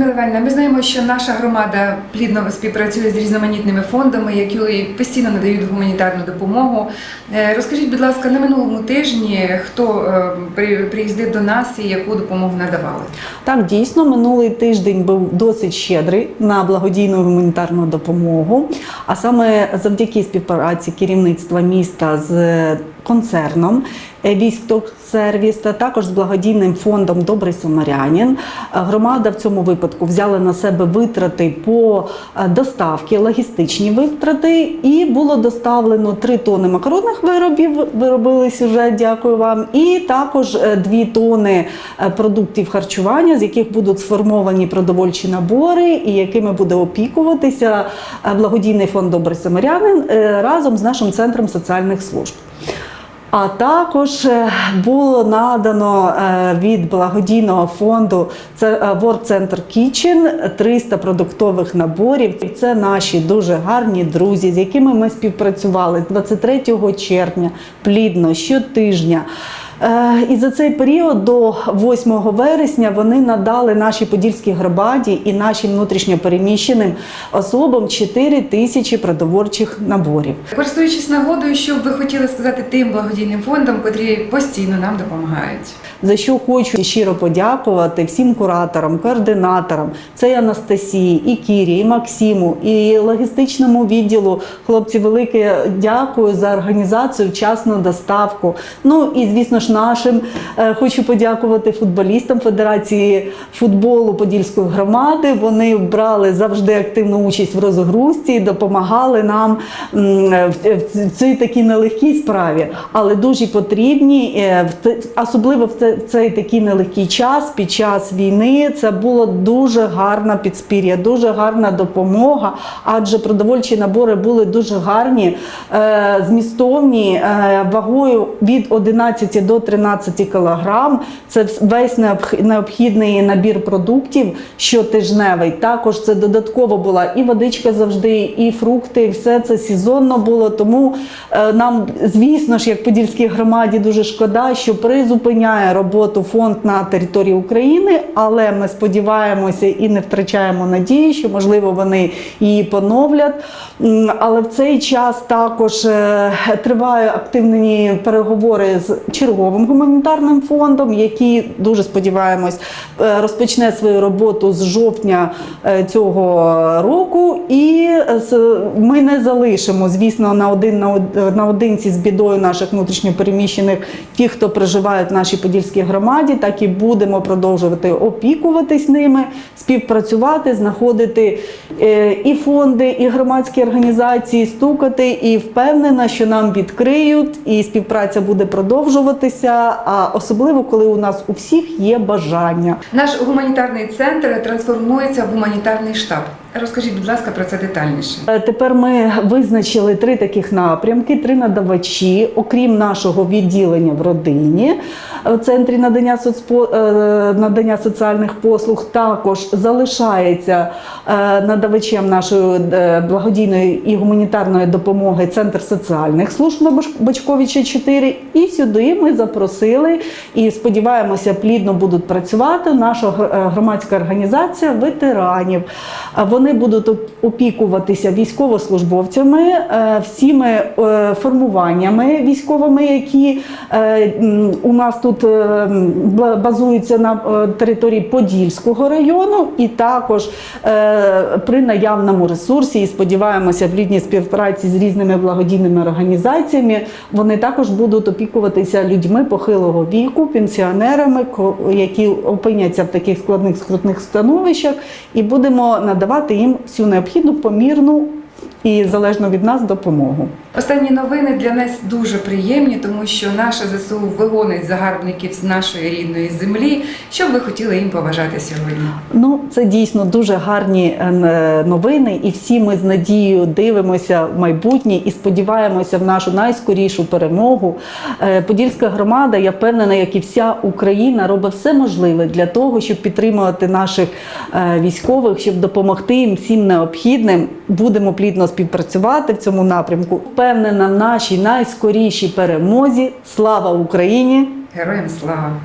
Людмила ми знаємо, що наша громада плідно співпрацює з різноманітними фондами, які постійно надають гуманітарну допомогу. Е, Розкажіть, будь ласка, на минулому тижні хто е, при- приїздив до нас і яку допомогу надавали? Так, дійсно, минулий тиждень був досить щедрий на благодійну гуманітарну допомогу. А саме завдяки співпраці керівництва міста з концерном Військтоксервіс та також з благодійним фондом Добрий Самарянин. Громада в цьому випадку взяла на себе витрати по е, доставки, логістичні витрати, і було доставлено 3 тони макаронних виробів. Виробились уже, дякую вам. І також 2 тони е, продуктів харчування, з яких будуть сформовані продовольчі набори, і якими буде опікуватися е, благодійний фонд Добрий Самарянин е, разом з нашим центром соціальних служб. А також е, було надано е, від благодійного фонду це е, World Center Kitchen 300 продуктових наборів. Це наші дуже гарні друзі, з якими ми співпрацювали з 23 червня плідно щотижня. Е, І за цей період до 8 вересня вони надали нашій подільській громаді і нашим внутрішньопереміщеним особам 4 тисячі продовольчих наборів. Користуючись нагодою, що б ви хотіли сказати тим благодійним фондам, котрі постійно нам допомагають? За що хочу щиро подякувати всім кураторам, координаторам, це і Анастасії, і Кірі, і Максиму, і логістичному відділу. Хлопці, велике дякую за організацію, вчасну доставку. Ну і звісно ж, нашим е, хочу подякувати футболістам Федерації футболу Подільської громади. Вони брали завжди активну участь в розгрузці, допомагали нам в цій такій нелегкій справі, але дуже потрібні, е, особливо в цей такий нелегкий час під час війни. Це було дуже гарна підспір'я, дуже гарна допомога, адже продовольчі набори були дуже гарні, е, змістовні вагою від 11 до 13 кілограм. Це весь необхідний набір продуктів щотижневий. Також це додатково була і водичка завжди, і фрукти. Все це сезонно було. Тому е, нам, звісно ж, як Подільській громаді, дуже шкода, що призупиняє роботу фонд на території України, але ми сподіваємося і не втрачаємо надії, що можливо вони її поновлять. Але в цей час також е, тривають активні переговори з черговим гуманітарним фондом, який дуже сподіваємось е, розпочне свою роботу з жовтня е, цього року. І е, ми не залишимо, звісно, на один на од- наодинці з бідою наших внутрішньопереміщених ті, хто проживають в нашій подільській громаді, так і будемо продовжувати опікуватись ними, співпрацювати, знаходити і фонди, і громадські організації, стукати, і впевнена, що нам відкриють, і співпраця буде продовжуватися. А особливо, коли у нас у всіх є бажання. Наш гуманітарний центр трансформується в гуманітарний штаб. Розкажіть, будь ласка, про це детальніше. Е, Тепер ми визначили три таких напрямки: три надавачі, окрім нашого відділення в родині в центрі надання соцпо... е, надання соціальних послуг. Також залишається е, надавачем нашої е, благодійної і гуманітарної допомоги Центр соціальних служб на Баш- 4. І сюди ми запросили і сподіваємося, плідно будуть працювати наша е, громадська організація ветеранів. А Вони будуть опікуватися військовослужбовцями, е, всіми е, формуваннями військовими, які е, у нас тут базуються на території Подільського району, і також при наявному ресурсі, і сподіваємося, в плідній співпраці з різними благодійними організаціями, вони також будуть опікуватися людьми похилого віку, пенсіонерами, які опиняться в таких складних скрутних становищах, і будемо надавати їм всю необхідну помірну і залежно від нас допомогу. Останні новини для нас дуже приємні, тому що наше ЗСУ вигонить загарбників з нашої рідної землі. Що б ви хотіли їм побажати сьогодні? Ну, це дійсно дуже гарні е, новини, і всі ми з надією дивимося в майбутнє і сподіваємося в нашу найскорішу перемогу. Е, Подільська громада, я впевнена, як і вся Україна, робить все можливе для того, щоб підтримувати наших е, військових, щоб допомогти їм всім необхідним. Будемо плідно співпрацювати в цьому напрямку. Впевнена в нашій найскорішій перемозі. Слава Україні! Героям слава!